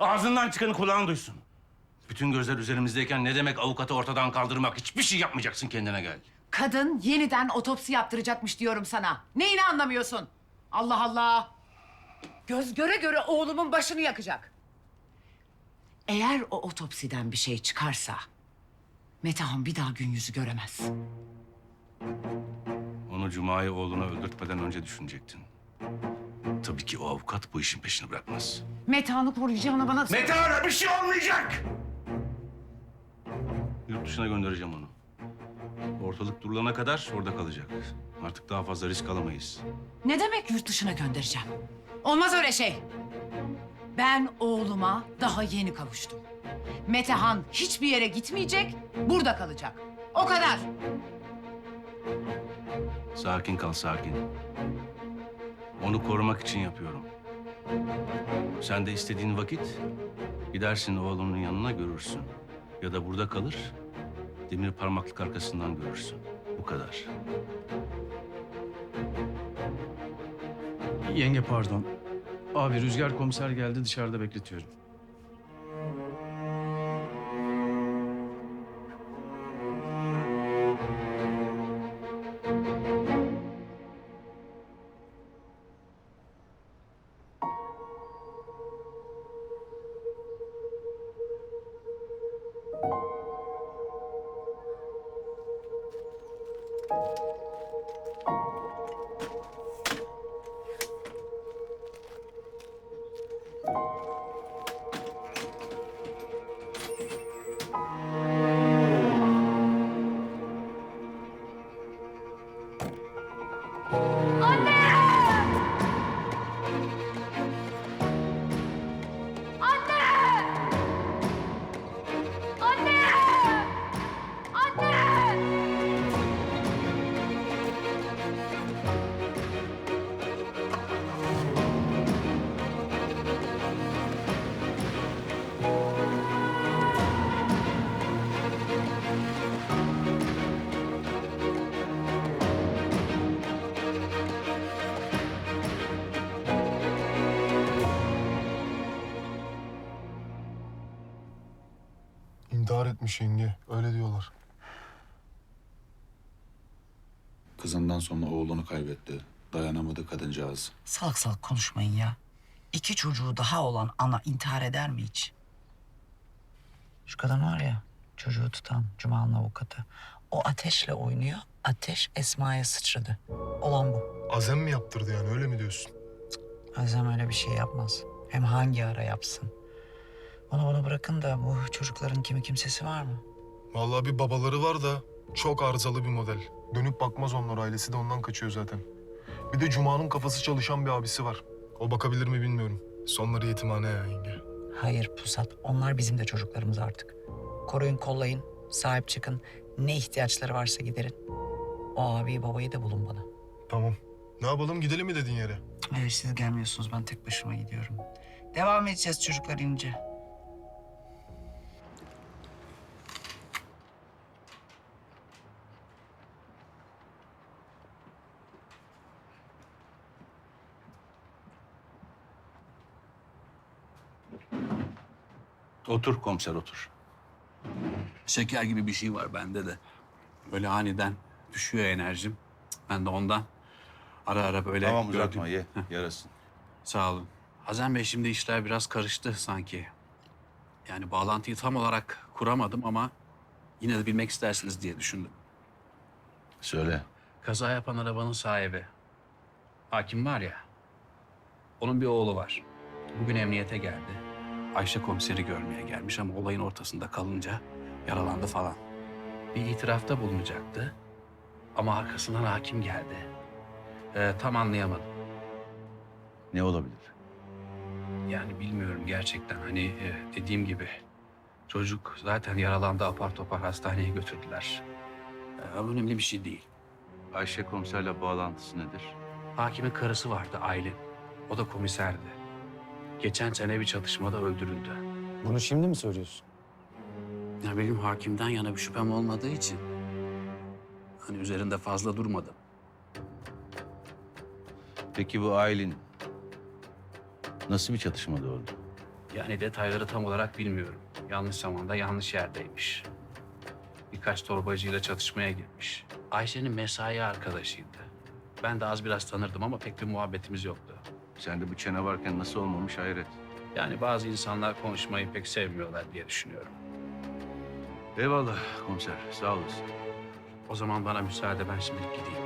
Ağzından çıkanı kulağın duysun. Bütün gözler üzerimizdeyken ne demek avukatı ortadan kaldırmak? Hiçbir şey yapmayacaksın kendine gel. Kadın yeniden otopsi yaptıracakmış diyorum sana. Neyini anlamıyorsun? Allah Allah. Göz göre göre oğlumun başını yakacak. Eğer o otopsiden bir şey çıkarsa... Metehan bir daha gün yüzü göremez. Onu Cuma'yı oğluna öldürtmeden önce düşünecektin. Tabii ki o avukat bu işin peşini bırakmaz. Metehan'ı koruyacağına bana... Metehan'a bir şey olmayacak! Yurt dışına göndereceğim onu. Ortalık durulana kadar orada kalacak. Artık daha fazla risk alamayız. Ne demek yurt dışına göndereceğim? Olmaz öyle şey. Ben oğluma daha yeni kavuştum. Metehan hiçbir yere gitmeyecek, burada kalacak. O kadar. Sakin kal, sakin. Onu korumak için yapıyorum. Sen de istediğin vakit gidersin oğlunun yanına görürsün. Ya da burada kalır, demir parmaklık arkasından görürsün. Bu kadar. Yenge pardon. Abi Rüzgar komiser geldi dışarıda bekletiyorum. İntihar etmiş yenge. Öyle diyorlar. Kızından sonra oğlunu kaybetti. Dayanamadı kadıncağız. Salak salak konuşmayın ya. İki çocuğu daha olan ana intihar eder mi hiç? Şu kadın var ya, çocuğu tutan Cuma'nın avukatı. O ateşle oynuyor, ateş Esma'ya sıçradı. Olan bu. Azem mi yaptırdı yani öyle mi diyorsun? Azem öyle bir şey yapmaz. Hem hangi ara yapsın? Onu bana bırakın da bu çocukların kimi kimsesi var mı? Vallahi bir babaları var da çok arızalı bir model. Dönüp bakmaz onlar ailesi de ondan kaçıyor zaten. Bir de Cuma'nın kafası çalışan bir abisi var. O bakabilir mi bilmiyorum. Sonları yetimhane ya yenge. Hayır Pusat, onlar bizim de çocuklarımız artık. Koruyun, kollayın, sahip çıkın. Ne ihtiyaçları varsa giderin. O abiyi babayı da bulun bana. Tamam. Ne yapalım gidelim mi dediğin yere? Evet siz gelmiyorsunuz ben tek başıma gidiyorum. Devam edeceğiz çocuklar ince. Otur komiser otur. Şeker gibi bir şey var bende de. Böyle aniden düşüyor enerjim. Ben de ondan ara ara böyle tamam gördüm. uzatma ye, yarasın. Sağ olun. Hazem Bey şimdi işler biraz karıştı sanki. Yani bağlantıyı tam olarak kuramadım ama yine de bilmek istersiniz diye düşündüm. Söyle. Kaza yapan arabanın sahibi. Hakim var ya. Onun bir oğlu var. Bugün emniyete geldi. Ayşe komiseri görmeye gelmiş ama olayın ortasında kalınca yaralandı falan. Bir itirafta bulunacaktı. Ama arkasından hakim geldi. Ee, tam anlayamadım. Ne olabilir? Yani bilmiyorum gerçekten. Hani e, dediğim gibi çocuk zaten yaralandı apar topar hastaneye götürdüler. Ee, önemli bir şey değil. Ayşe komiserle bağlantısı nedir? Hakimin karısı vardı Aylin. O da komiserdi. Geçen sene bir çatışmada öldürüldü. Bunu şimdi mi söylüyorsun? Ya benim hakimden yana bir şüphem olmadığı için hani üzerinde fazla durmadım. Peki bu Aylin nasıl bir çatışmada öldü? Yani detayları tam olarak bilmiyorum. Yanlış zamanda yanlış yerdeymiş. Birkaç torbacıyla çatışmaya girmiş. Ayşe'nin mesai arkadaşıydı. Ben de az biraz tanırdım ama pek bir muhabbetimiz yoktu. Sen de bu çene varken nasıl olmamış hayret. Yani bazı insanlar konuşmayı pek sevmiyorlar diye düşünüyorum. Eyvallah komiser sağ olasın. O zaman bana müsaade ben şimdi gideyim.